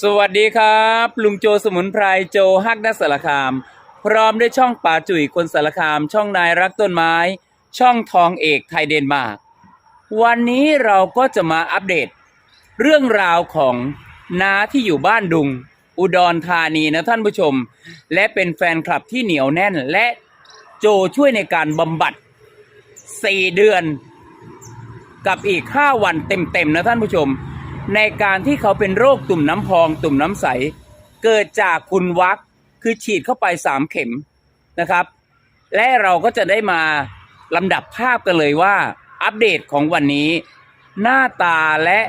สวัสดีครับ ลุงโจสมุนไพรโจฮักนักสารคาม พร้อมด้วยช่องป่าจุ๋ยคนสารคาม ช่องนายรักต้นไม้ ช่องทองเอกไทยเดนมาร์กวันนี้เราก็จะมาอัปเดต เรื่องราวของน้าที่อยู่บ้านดุง อุดรธานีนะท่านผู้ชม และเป็นแฟนคลับที่เหนียวแน่นและโจช่วยในการบำบัด 4 เดือน กับอีก 5 วันเต็มๆนะท่านผู้ชม ในการที่เขาเป็นโรคตุ่มน้ำพองตุ่มน้ำใส เกิดจากคุณวักคือฉีดเข้าไป3เข็มนะครับ และเราก็จะได้มาลำดับภาพกันเลยว่า อัปเดตของวันนี้ หน้าตาและ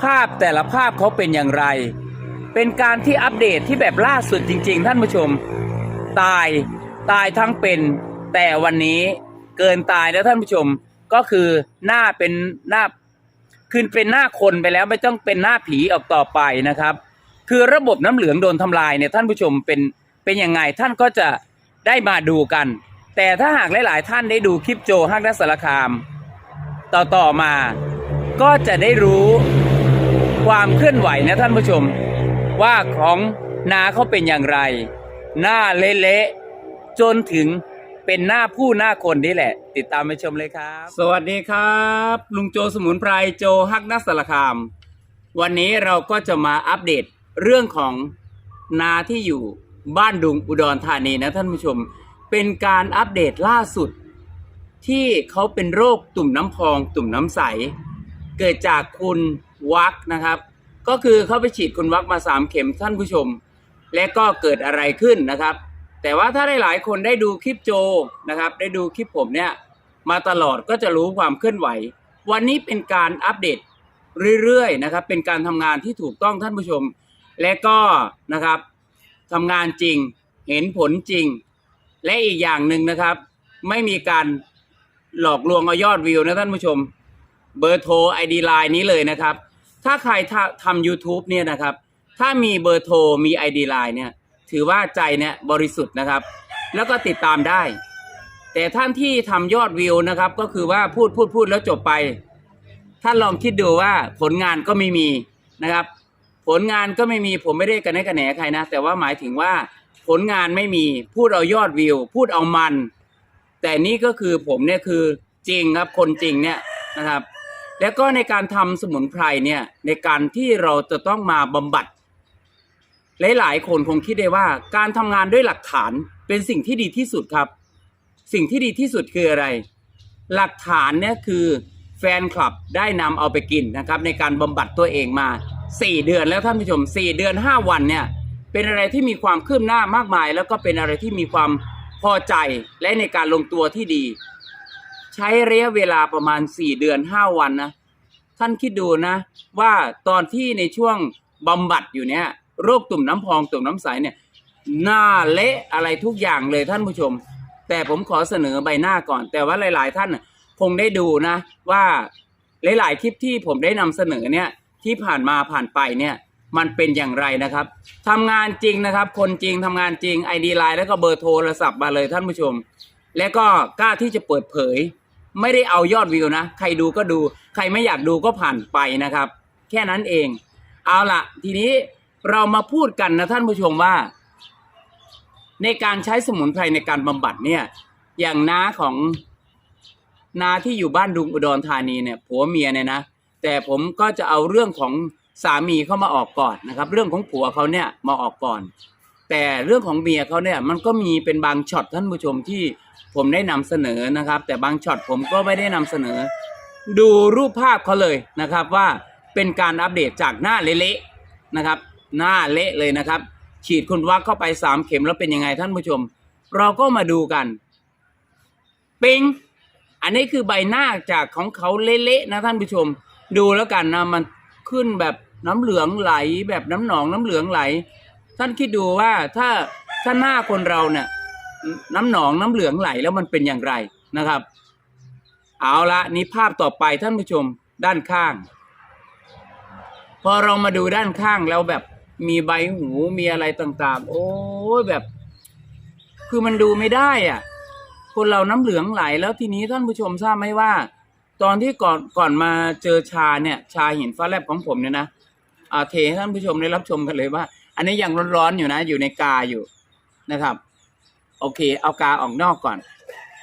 ภาพแต่ละภาพเขาเป็นอย่างไร เป็นการที่อัปเดตที่แบบล่าสุดจริง ๆ ท่านผู้ชม ตายตายทั้งเป็น แต่วันนี้เกินตายแล้วท่านผู้ชมก็คือหน้าเป็นหน้า คือเป็นหน้าคนไปแล้วไม่ต้องเป็นหน้าผีออกต่อไปนะครับ คือระบบน้ำเหลืองโดนทำลายเนี่ยท่านผู้ชมเป็นเป็นยังไงท่านก็จะได้มาดูกัน แต่ถ้าหากหลาย ๆ ท่านได้ดูคลิปโจฮักนัสารคาม ต่อต่อมาก็จะได้รู้ความเคลื่อนไหวนะท่านผู้ชม ว่าของนาเขาเป็นอย่างไร หน้าเละๆจนถึง เป็นหน้าผู้หน้าคนนี่แหละ ติดตามไปชมเลยครับ สวัสดีครับ ลุงโจสมุนไพรโจฮักนักสารคาม วันนี้เราก็จะมาอัปเดตเรื่องของนาที่อยู่บ้านดุงอุดรธานีนะท่านผู้ชม เป็นการอัปเดตล่าสุด ที่เขาเป็นโรคตุ่มน้ำพอง ตุ่มน้ำใส เกิดจากคุณวักนะครับ ก็คือเขาไปฉีดคุณวักมาสามเข็มท่านผู้ชม และก็เกิดอะไรขึ้นนะครับ แต่ว่าถ้าได้หลายคนได้ดูคลิปโจนะครับ ได้ดูคลิปผมเนี่ยมาตลอดก็จะรู้ความเคลื่อนไหว วันนี้เป็นการอัปเดตเรื่อยๆนะครับ เป็นการทำงานที่ถูกต้องท่านผู้ชม และก็นะครับทำงานจริงเห็นผลจริง และอีกอย่างหนึ่งนะครับ ไม่มีการหลอกลวงเอายอดวิวนะท่านผู้ชม เบอร์โทรไอดีไลน์นี้เลยนะครับ ถ้าใครทำ YouTube เนี่ยนะครับ ถ้ามีเบอร์โทรมี ID Line เนี่ย ถือว่าใจเนี่ยบริสุทธิ์นะครับ แล้วก็ติดตามได้ แต่ท่านที่ทำยอดวิวนะครับ ก็คือว่าพูดพูดพูดแล้วจบไป ท่านลองคิดดูว่าผลงานก็ไม่มีนะครับ ผลงานก็ไม่มีผมไม่ได้กันแนกระแหนใครนะ แต่ว่าหมายถึงว่าผลงานไม่มีพูดเอายอดวิว พูดเอามัน แต่นี่ก็คือผมเนี่ยคือจริงครับคนจริงเนี่ยนะครับ แล้วก็ในการทำสมุนไพรเนี่ยในการที่เราจะต้องมาบำบัด หลายๆ คนคงคิดได้ว่าการทำงานด้วยหลักฐานเป็นสิ่งที่ดีที่สุดครับ สิ่งที่ดีที่สุดคืออะไร หลักฐานเนี่ยคือแฟนคลับได้นำเอาไปกินนะครับ ในการบำบัดตัวเองมา 4 เดือนแล้วท่านผู้ชม 4 เดือน 5 วันเนี่ยเป็นอะไรที่มีความคืบหน้ามากมาย แล้วก็เป็นอะไรที่มีความพอใจและในการลงตัวที่ดี ใช้ระยะเวลาประมาณ 4 เดือน 5 วันนะท่านคิดดูนะ ว่าตอนที่ในช่วงบำบัดอยู่เนี่ย โรคตุ่มน้ำพองตุ่มน้ำใสเนี่ยหน้าเละอะไรทุกอย่างเลยท่านผู้ชม แต่ผมขอเสนอใบหน้าก่อน แต่ว่าหลาย ๆ ท่านคงได้ดูนะ ว่าหลาย ๆ คลิปที่ผมได้นำเสนอเนี่ยที่ผ่านมาผ่านไปเนี่ยมันเป็นอย่างไรนะครับทำงานจริงนะครับ คนจริงทำงานจริงไอดีไลน์แล้วก็เบอร์โทรศัพท์มาเลยท่านผู้ชม และก็กล้าที่จะเปิดเผย ไม่ได้เอายอดวิวนะ ใครดูก็ดู ใครไม่อยากดูก็ผ่านไปนะครับ แค่นั้นเอง เอาละทีนี้ เรามาพูดกันนะท่านผู้ชมว่า ในการใช้สมุนไพรในการบำบัดเนี่ย อย่างน้าของนาที่อยู่บ้านดุงอุดรธานีเนี่ยผัวเมียเนี่ยนะแต่ผมก็จะเอาเรื่องของสามีเข้ามาออกก่อนนะครับ เรื่องของผัวเขาเนี่ยมาออกก่อน แต่เรื่องของเมียเขาเนี่ยมันก็มีเป็นบางช็อตท่านผู้ชมที่ผมได้นำเสนอนะครับ แต่บางช็อตผมก็ไม่ได้นำเสนอ ดูรูปภาพเขาเลยนะครับว่าเป็นการอัปเดตจากหน้าเละๆนะครับ หน้าเละเลยนะครับ ฉีดคุณวักเข้าไปสามเข็มแล้วเป็นยังไงท่านผู้ชม เราก็มาดูกัน ปิง อันนี้คือใบหน้าจากของเขาเละๆนะท่านผู้ชม ดูแล้วกันนะมันขึ้นแบบน้ำเหลืองไหล แบบน้ำหนองน้ำเหลืองไหล ท่านคิดดูว่าถ้าถ้าหน้าคนเราเนี่ยน้ำหนองน้ำเหลืองไหลแล้วมันเป็นอย่างไรนะครับ เอาละนี่ภาพต่อไปท่านผู้ชมด้านข้าง พอเรามาดูด้านข้างแล้วแบบ มีใบหูมีอะไรต่างๆ โอ้ยแบบ คือมันดูไม่ได้อะ คนเราน้ำเหลืองไหลแล้วทีนี้ท่านผู้ชมทราบไหมว่า ตอนที่ก่อนก่อนมาเจอชาเนี่ย ชาหินฟ้าแลบของผมเนี่ยนะอ่าเทให้ท่านผู้ชมได้รับชมกันเลยว่า อันนี้ยังร้อนๆอยู่นะ อยู่ในกาอยู่นะครับ โอเค เอากาออกนอกก่อน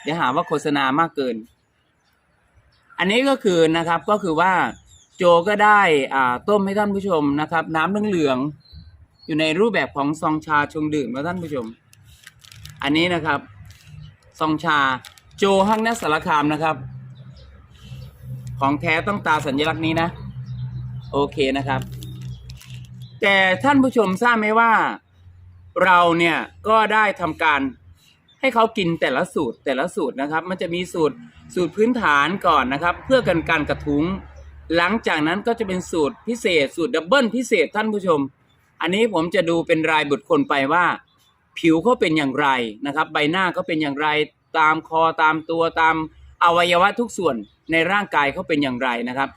เดี๋ยวหาว่าโฆษณามากเกิน อันนี้ก็คือนะครับก็คือว่าโจก็ได้อ่าต้มให้ท่านผู้ชมนะครับ น้ำเหลืองๆ อยู่ในรูปแบบของซองชาชงดื่มนะท่านผู้ชม อันนี้นะครับ ซองชาโจฮังนัสสารคามนะครับ ของแท้ต้องตาสัญลักษณ์นี้นะ โอเคนะครับ แต่ท่านผู้ชมทราบไหมว่า เราเนี่ยก็ได้ทำการให้เขากินแต่ละสูตรแต่ละสูตรนะครับ มันจะมีสูตรสูตรพื้นฐานก่อนนะครับ เพื่อกันการกระทุ้ง หลังจากนั้นก็จะเป็นสูตรพิเศษ สูตรดับเบิลพิเศษท่านผู้ชม อันนี้ผมจะดูเป็นรายบุคคลไปว่า ผิวเขาเป็นอย่างไรนะครับ ใบหน้าเขาเป็นอย่างไร ตามคอตามตัวตามอวัยวะทุกส่วนในร่างกายเขาเป็นอย่างไรนะครับ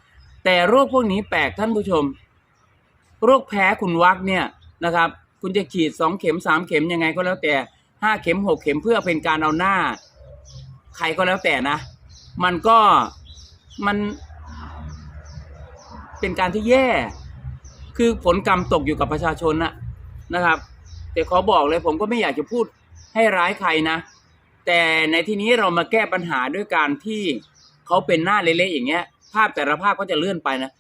แต่โรคพวกนี้แปลกท่านผู้ชม โรคแพ้คุณวักเนี่ยนะครับ คุณจะฉีดสองเข็มสามเข็มยังไงก็แล้วแต่ห้าเข็มหกเข็มเพื่อเป็นการเอาหน้า ใครก็แล้วแต่นะ มันก็มันเป็นการที่แย่ คือผลกรรมตกอยู่กับประชาชนนะนะครับ แต่ขอบอกเลยผมก็ไม่อยากจะพูดให้ร้ายใครนะ แต่ในที่นี้เรามาแก้ปัญหาด้วยการที่เขาเป็นหน้าเละๆอย่างเงี้ย ภาพแต่ละภาพก็จะเลื่อนไปนะ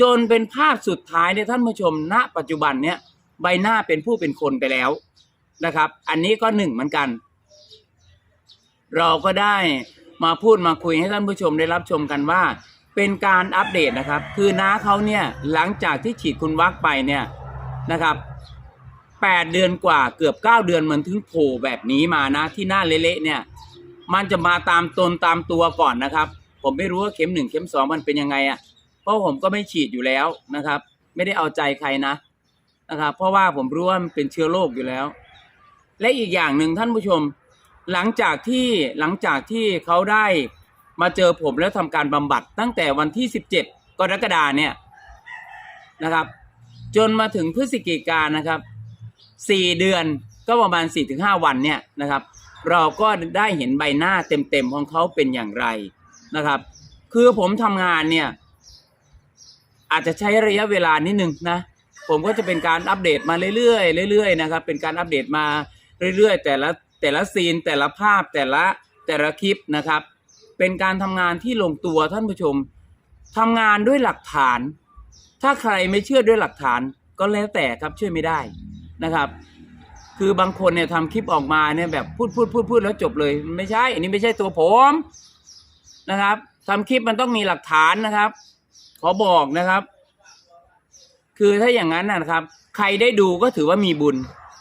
จนเป็นภาพสุดท้ายเนี่ยท่านผู้ชมณ ปัจจุบันเนี่ยใบหน้าเป็นผู้เป็นคนไปแล้วนะครับ อันนี้ก็หนึ่งเหมือนกัน เราก็ได้มาพูดมาคุยให้ท่านผู้ชมได้รับชมกันว่า เป็นการอัปเดตนะครับ คือน้าเขาเนี่ยหลังจากที่ฉีดคุณวัคไปเนี่ยนะครับแปดเดือนกว่าเกือบเก้าเดือนมันถึงโผล่แบบนี้มานะ ที่หน้าเละๆเนี่ย มันจะมาตามตนตามตัวก่อนนะครับ ผมไม่รู้ว่าเข็มหนึ่งเข็มสองมันเป็นยังไงอะ่ะเพราะผมก็ไม่ฉีดอยู่แล้วนะครับ ไม่ได้เอาใจใครนะนะครับ เพราะว่าผมรู้ว่ามันเป็นเชื้อโรคอยู่แล้ว และอีกอย่างหนึ่งท่านผู้ชม หลังจากที่หลังจากที่เขาได้ มาเจอผมแล้วทำการบำบัดตั้งแต่วันที่ 17 กรกฎาเนี่ยนะครับ จนมาถึงพฤศจิกายนนะครับ 4 เดือนก็ประมาณ 4-5 วันเนี่ยนะครับ เราก็ได้เห็นใบหน้าเต็มๆของเขาเป็นอย่างไรนะครับ คือผมทำงานเนี่ย อาจจะใช้ระยะเวลานิดนึงนะ ผมก็จะเป็นการอัปเดตมาเรื่อยๆเรื่อยๆนะครับ เป็นการอัปเดตมาเรื่อยๆ แต่ละแต่ละซีนแต่ละภาพแต่ละแต่ละคลิปนะครับ เป็นการทำงานที่ลงตัวท่านผู้ชมทำงานด้วยหลักฐาน ถ้าใครไม่เชื่อด้วยหลักฐานก็แล้วแต่ครับช่วยไม่ได้นะครับ คือบางคนเนี่ยทำคลิปออกมาเนี่ยแบบพูดพูดพูดพูดแล้วจบเลย ไม่ใช่ อันนี้ไม่ใช่ตัวผมนะครับทำคลิปมันต้องมีหลักฐานนะครับ ขอบอกนะครับ คือถ้าอย่างนั้นนะนะครับ ใครได้ดูก็ถือว่ามีบุญ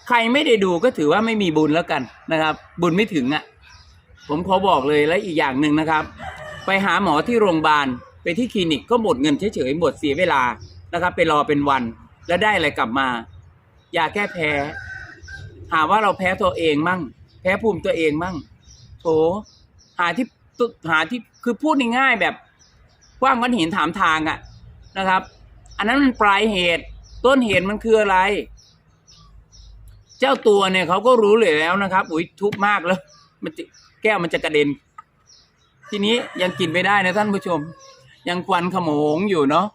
ใครไม่ได้ดูก็ถือว่าไม่มีบุญแล้วกันนะครับ บุญไม่ถึงอะ่ะ ผมขอบอกเลยและอีกอย่างหนึ่งนะครับ ไปหาหมอที่โรงพยาบาลไปที่คลินิกก็หมดเงินเฉยๆหมดเสียเวลานะครับ ไปรอเป็นวันแล้วได้อะไรกลับมายาแก้แพ้ หาว่าเราแพ้ตัวเองมั่ง แพ้ภูมิตัวเองมั่งโถหาที่หาที่คือพูดง่ายๆแบบกว้างก้อนหินถามทางอะนะครับ อันนั้นมันปลายเหตุต้นเหตุมันคืออะไร เจ้าตัวเนี่ยเขาก็รู้เลยแล้วนะครับ อุ้ยทุบมากแล้ว มันจะแก้วมันจะกระเด็น ทีนี้ยังกินไม่ได้นะท่านผู้ชม ยังควันขโมงอยู่เนาะ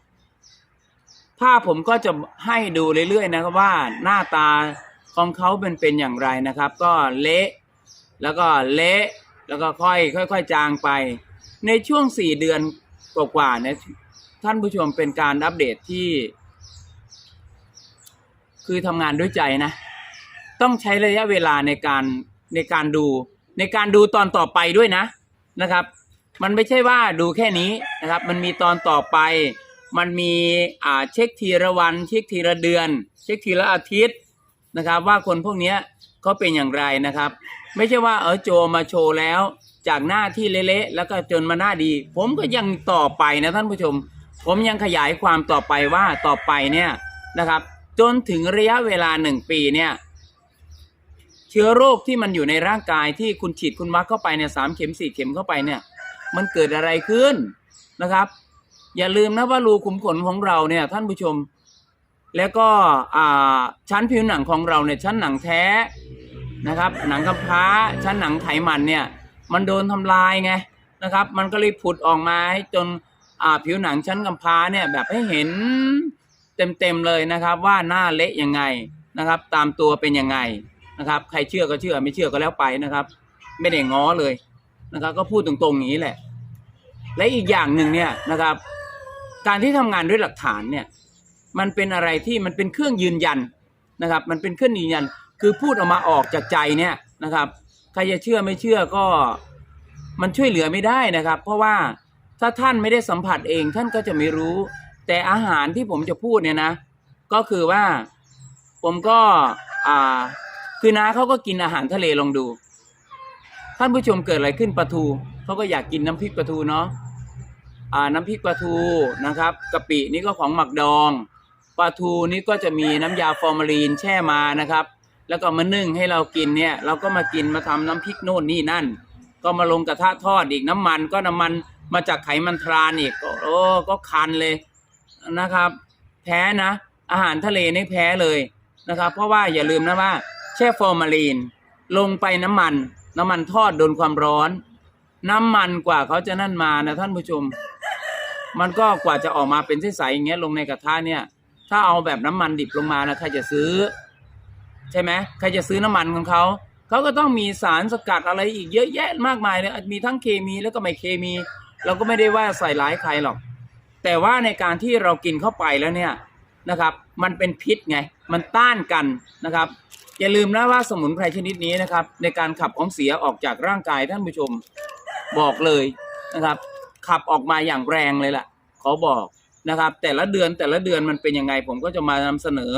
ภาพผมก็จะให้ดูเรื่อยๆนะครับว่าหน้าตาของเขาเป็นเป็นอย่างไรนะครับ ก็เละแล้วก็เละแล้วก็ค่อยค่อยๆจางไป ในช่วงสี่เดือนกว่าๆเนี่ยท่านผู้ชมเป็นการอัปเดตที่ คือทำงานด้วยใจนะ ต้องใช้ระยะเวลาในการในการดู ในการดูตอนต่อไปด้วยนะนะครับ มันไม่ใช่ว่าดูแค่นี้นะครับ มันมีตอนต่อไป มันมีอ่าเช็คทีละวัน เช็คทีละเดือน เช็คทีละอาทิตย์นะครับ ว่าคนพวกนี้เขาเป็นอย่างไรนะครับ ไม่ใช่ว่าเออโจมาโชว์แล้ว จากหน้าที่เละๆแล้วก็จนมาหน้าดี ผมก็ยังต่อไปนะท่านผู้ชม ผมยังขยายความต่อไปว่าต่อไปเนี่ยนะครับ จนถึงระยะเวลาหนึ่งปีเนี่ย เชื้อโรคที่มันอยู่ในร่างกายที่คุณฉีดคุณวัคเข้าไปเนี่ยสามเข็มสี่เข็มเข้าไปเนี่ยมันเกิดอะไรขึ้นนะครับ อย่าลืมนะว่ารูขุมขนของเราเนี่ยท่านผู้ชม แล้วก็อ่าชั้นผิวหนังของเราเนี่ยชั้นหนังแท้นะครับ หนังกำพร้าชั้นหนังไขมันเนี่ยมันโดนทำลายไงนะครับ มันก็เลยผุดออกมาให้จนอ่าผิวหนังชั้นกำพร้าเนี่ยแบบให้เห็นเต็มๆเลยนะครับ ว่าหน้าเละยังไงนะครับ ตามตัวเป็นยังไง นะครับ ใครเชื่อก็เชื่อไม่เชื่อก็แล้วไปนะครับ ไม่ได้ง้อเลยนะครับ ก็พูดตรงๆอย่างนี้แหละ และอีกอย่างหนึ่งเนี่ยนะครับ การที่ทำงานด้วยหลักฐานเนี่ย มันเป็นอะไรที่มันเป็นเครื่องยืนยันนะครับ มันเป็นเครื่องยืนยัน คือพูดออกมาออกจากใจเนี่ยนะครับ ใครจะเชื่อไม่เชื่อก็มันช่วยเหลือไม่ได้นะครับ เพราะว่าถ้าท่านไม่ได้สัมผัสเองท่านก็จะไม่รู้ แต่อาหารที่ผมจะพูดเนี่ยนะ ก็คือว่าผมก็อ่า คือน้าเขาก็กินอาหารทะเลลองดู ท่านผู้ชมเกิดอะไรขึ้นปลาทูเขาก็อยากกินน้ำพริกปลาทูเนาะอ่าน้ำพริกปลาทูนะครับกะปินี่ก็ของหมักดองปลาทูนี่ก็จะมีน้ำยาฟอร์มาลีนแช่มานะครับ แล้วก็มานึ่งให้เรากินเนี่ยเราก็มากินมาทำน้ำพริกโน่นนี่นั่น ก็มาลงกระทะทอดอีกน้ำมันก็น้ำมันมาจากไขมันทรานอีกก็โอ้ก็คันเลยนะครับ แพ้นะ อาหารทะเลนี่แพ้เลยนะครับ เพราะว่าอย่าลืมนะว่า ช่ฟอร์มาลีน ลงไปน้ำมัน น้ำมันทอดโดนความร้อน น้ำมันกว่าเขาจะนั่นมานะท่านผู้ชม มันก็กว่าจะออกมาเป็นใสๆอย่างเงี้ยลงในกระทะเนี่ย ถ้าเอาแบบน้ำมันดิบลงมานะใครจะซื้อ ใช่ไหมใครจะซื้อน้ำมันของเขาเขาก็ต้องมีสารสกัดอะไรอีกเยอะแยะมากมายเลยมีทั้งเคมีแล้วก็ไม่เคมี เราก็ไม่ได้ว่าใส่ร้ายใครหรอก แต่ว่าในการที่เรากินเข้าไปแล้วเนี่ยนะครับ มันเป็นพิษไง มันต้านกันนะครับ อย่าลืมนะว่าสมุนไพรชนิดนี้นะครับ ในการขับของเสียออกจากร่างกายท่านผู้ชมบอกเลยนะครับ ขับออกมาอย่างแรงเลยล่ะ ขอบอกนะครับ แต่ละเดือนแต่ละเดือนมันเป็นยังไง ผมก็จะมานำเสนอ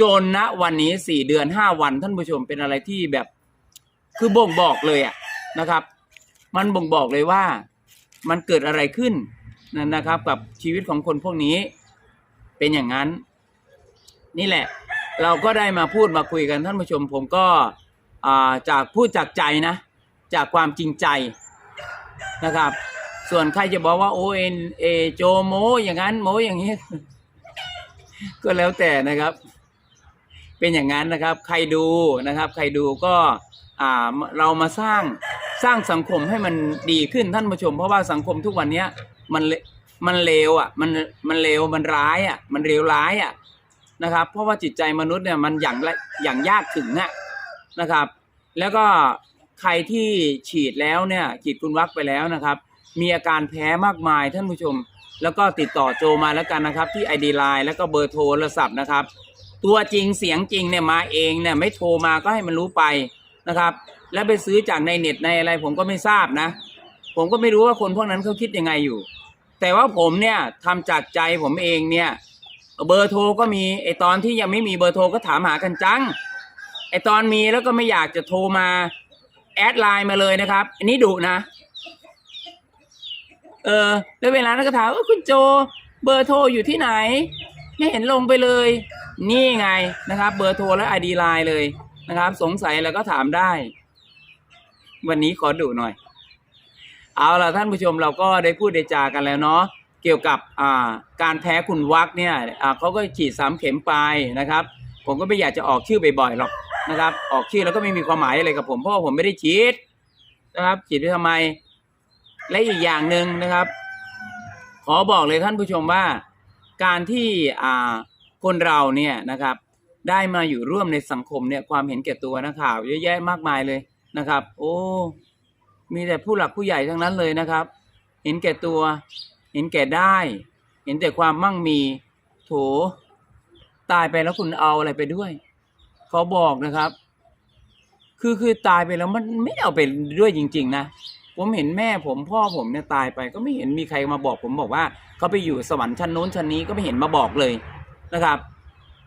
จนณวันนี้สี่เดือนห้าวันท่านผู้ชมเป็นอะไรที่แบบ คือบ่งบอกเลยอะนะครับ มันบ่งบอกเลยว่ามันเกิดอะไรขึ้นนะนะครับ กับชีวิตของคนพวกนี้เป็นอย่างนั้น นี่แหละ เราก็ได้มาพูดมาคุยกันท่านผู้ชม ผมก็จากพูดจากใจนะ จากความจริงใจนะครับ ส่วนใครจะบอกว่าโอเอ็นเอโจโม อย่างนั้นโมอย่างนี้ ก็แล้วแต่นะครับ เป็นอย่างนั้นนะครับ ใครดูนะครับ ใครดูก็เรามาสร้างสร้างสังคมให้มันดีขึ้นท่านผู้ชม เพราะว่าสังคมทุกวันนี้มันเลมันเลวอะมันมันเลวมันร้ายอะมันเลวร้ายอะ นะครับ เพราะว่าจิตใจมนุษย์เนี่ยมันอย่างละอย่างยากถึงน่ะนะครับ แล้วก็ใครที่ฉีดแล้วเนี่ยฉีดคุณวัคไปแล้วนะครับ มีอาการแพ้มากมายท่านผู้ชม แล้วก็ติดต่อโจมาแล้วกันนะครับ ที่ ID Line แล้วก็เบอร์โทรศัพท์นะครับ ตัวจริงเสียงจริงเนี่ยมาเองเนี่ยไม่โทรมาก็ให้มันรู้ไปนะครับ แล้วไปซื้อจากในเน็ตในอะไรผมก็ไม่ทราบนะ ผมก็ไม่รู้ว่าคนพวกนั้นเขาคิดยังไงอยู่ แต่ว่าผมเนี่ยทำจากใจผมเองเนี่ย เบอร์โทรก็มีไอตอนที่ยังไม่มีเบอร์โทรก็ถามหากันจังไอตอนมีแล้วก็ไม่อยากจะโทรมาแอดไลน์มาเลยนะครับ อันนี้ดุนะ เออ แล้วเวลานั้นก็ถามว่าคุณโจเบอร์โทรอยู่ที่ไหน ไม่เห็นลงไปเลย นี่ไงนะครับ เบอร์โทรและไอดีไลน์เลยนะครับ สงสัยแล้วก็ถามได้ วันนี้ขอดูหน่อย เอาล่ะท่านผู้ชมเราก็ได้พูดได้จากันแล้วเนาะ เกี่ยวกับการแพ้คุณวักเนี่ยเขาก็ฉีดสามเข็มไปนะครับ ผมก็ไม่อยากจะออกชื่อบ่อยๆหรอกนะครับ ออกชื่อแล้วก็ไม่มีความหมายอะไรกับผมเพราะผมไม่ได้ฉีดนะครับฉีดไปทำไม และอีกอย่างหนึ่งนะครับ ขอบอกเลยท่านผู้ชมว่า การที่คนเราเนี่ยนะครับ ได้มาอยู่ร่วมในสังคมเนี่ยความเห็นแก่ตัวนะข่าวเยอะแยะมากมายเลยนะครับ โอ้มีแต่ผู้หลักผู้ใหญ่ทั้งนั้นเลยนะครับ เห็นแก่ตัว ห็นแก่ได้ เห็นแต่ความมั่งมีโถตายไปแล้วคุณเอาอะไรไปด้วยเขาบอกนะครับ คือคือตายไปแล้วมันไม่เอาไปด้วยจริง ๆ นะผมเห็นแม่ผมพ่อผมเนี่ยตายไป ก็ไม่เห็นมีใครมาบอก ผมบอกว่าเขาไปอยู่สวรรค์ชั้นโน้นชั้นนี้ก็ไม่เห็นมาบอกเลยนะครับ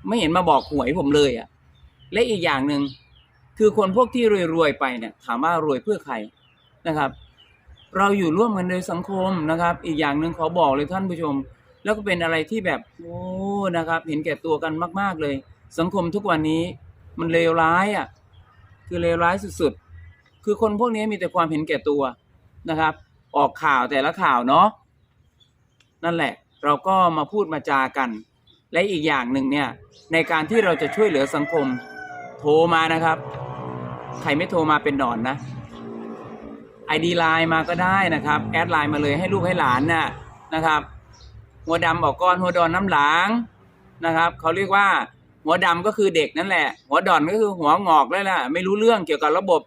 ไม่เห็นมาบอกหวยผมเลยอะ่ะและอีกอย่างหนึ่งคือคนพวกที่รวยๆไปเนี่ย ถามว่ารวยเพื่อใครนะครับ เราอยู่ร่วมกันโดยสังคมนะครับ อีกอย่างหนึ่งขอบอกเลยท่านผู้ชม แล้วก็เป็นอะไรที่แบบโอ้นะครับ เห็นแก่ตัวกันมากๆเลย สังคมทุกวันนี้มันเลวร้ายอะคือเลวร้ายสุดๆ คือคนพวกนี้มีแต่ความเห็นแก่ตัวนะครับ ออกข่าวแต่ละข่าวเนาะนั่นแหละเราก็มาพูดมาจากัน และอีกอย่างหนึ่งเนี่ยในการที่เราจะช่วยเหลือสังคม โทรมานะครับ ใครไม่โทรมาเป็นหนอนนะ ไอดีไลน์มาก็ได้นะครับ แอดไลน์มาเลยให้ลูกให้หลานน่ะนะครับหัวดำออกก้อนหัวดอนน้ำหลางนะครับเขาเรียกว่าหัวดำก็คือเด็กนั่นแหละ หัวดอนก็คือหัวงอกแล้วแหละไม่รู้เรื่องเกี่ยวกับระบบ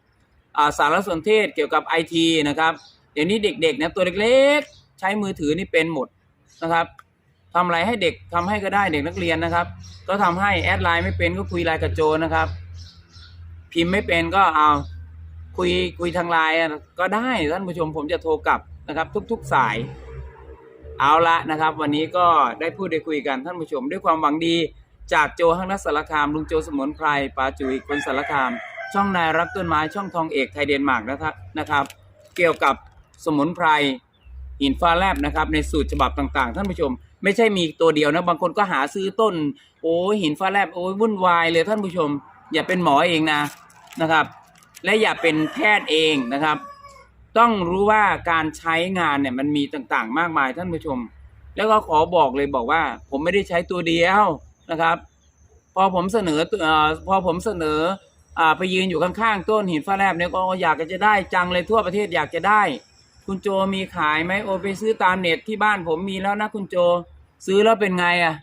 สารสนเทศเกี่ยวกับไอทีนะครับเดี๋ยวนี้เด็กๆนี่ยตัวเล็กๆ ใช้มือถือนี่เป็นหมดนะครับทำอะไรให้เด็กทำให้ก็ได้เด็กนักเรียนนะครับ ก็ทำให้แอดไลน์ไม่เป็นก็คุยไลน์กับโจนะครับ พิมพ์ไม่เป็นก็เอา คุยคุยทางไลน์ก็ได้ท่านผู้ชมผมจะโทรกลับนะครับ ทุก ๆสาย เอาละนะครับ วันนี้ก็ได้พูดได้คุยกันท่านผู้ชม ด้วยความหวังดีจากโจฮังนัสสารคามลุงโจสมุนไพรปาจุยคนสารคาม ช่องนายรักต้นไม้ช่องทองเอกไทยเดนมาร์กนะครับนะครับ เกี่ยวกับสมุนไพรหินฟ้าแลบนะครับ ในสูตรฉบับต่างๆ ท่านผู้ชม ไม่ใช่มีตัวเดียวนะ บางคนก็หาซื้อต้น โอ้หินฟ้าแลบโอ้วุ่นวายเลยท่านผู้ชม อย่าเป็นหมอเองนะนะครับ และอย่าเป็นแพทย์เองนะครับ ต้องรู้ว่าการใช้งานเนี่ยมันมีต่างๆ มากมายท่านผู้ชม แล้วก็ขอบอกเลยบอกว่า ผมไม่ได้ใช้ตัวเดียวนะครับ พอผมเสนอเอ่อพอผมเสนออ่าไปยืนอยู่ข้างๆต้นหินฟ้าแลบเนี่ยก็อยากจะได้จังเลยทั่วประเทศอยากจะได้ คุณโจมีขายไหมโอไปซื้อตามเน็ตที่บ้านผมมีแล้วนะคุณโจ ซื้อแล้วเป็นไงอะ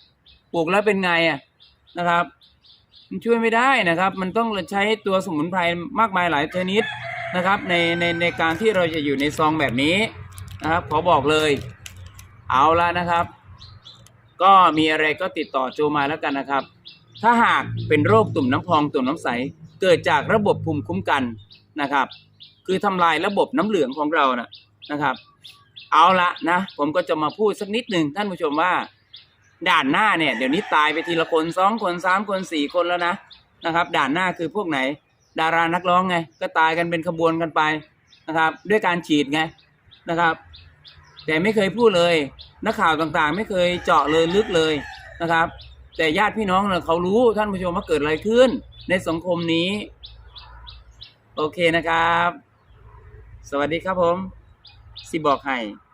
ปลูกแล้วเป็นไงอะนะครับ มันช่วยไม่ได้นะครับ มันต้องใช้ตัวสมุนไพรมากมายหลายชนิดนะครับในในในการที่เราจะอยู่ในซองแบบนี้นะครับขอบอกเลย เอาละนะครับ ก็มีอะไรก็ติดต่อโจมาแล้วกันนะครับ ถ้าหากเป็นโรคตุ่มน้ำพองตุ่มน้ำใส เกิดจากระบบภูมิคุ้มกันนะครับ คือทำลายระบบน้ำเหลืองของเรานะนะครับ เอาละนะ ผมก็จะมาพูดสักนิดหนึ่งท่านผู้ชมว่า ด่านหน้าเนี่ย เดี๋ยวนี้ตายไปทีละคนสองคนสามคนสี่คนแล้วนะนะครับ ด่านหน้าคือพวกไหน ดารานักร้องไง ก็ตายกันเป็นขบวนกันไปนะครับ ด้วยการฉีดไงนะครับ แต่ไม่เคยพูดเลย นักข่าวต่างๆ ไม่เคยเจาะเลยลึกเลยนะครับ แต่ญาติพี่น้องเนี่ยเขารู้ท่านผู้ชมว่าเกิดอะไรขึ้น ในสังคมนี้ โอเคนะครับ สวัสดีครับผมสิบอกให้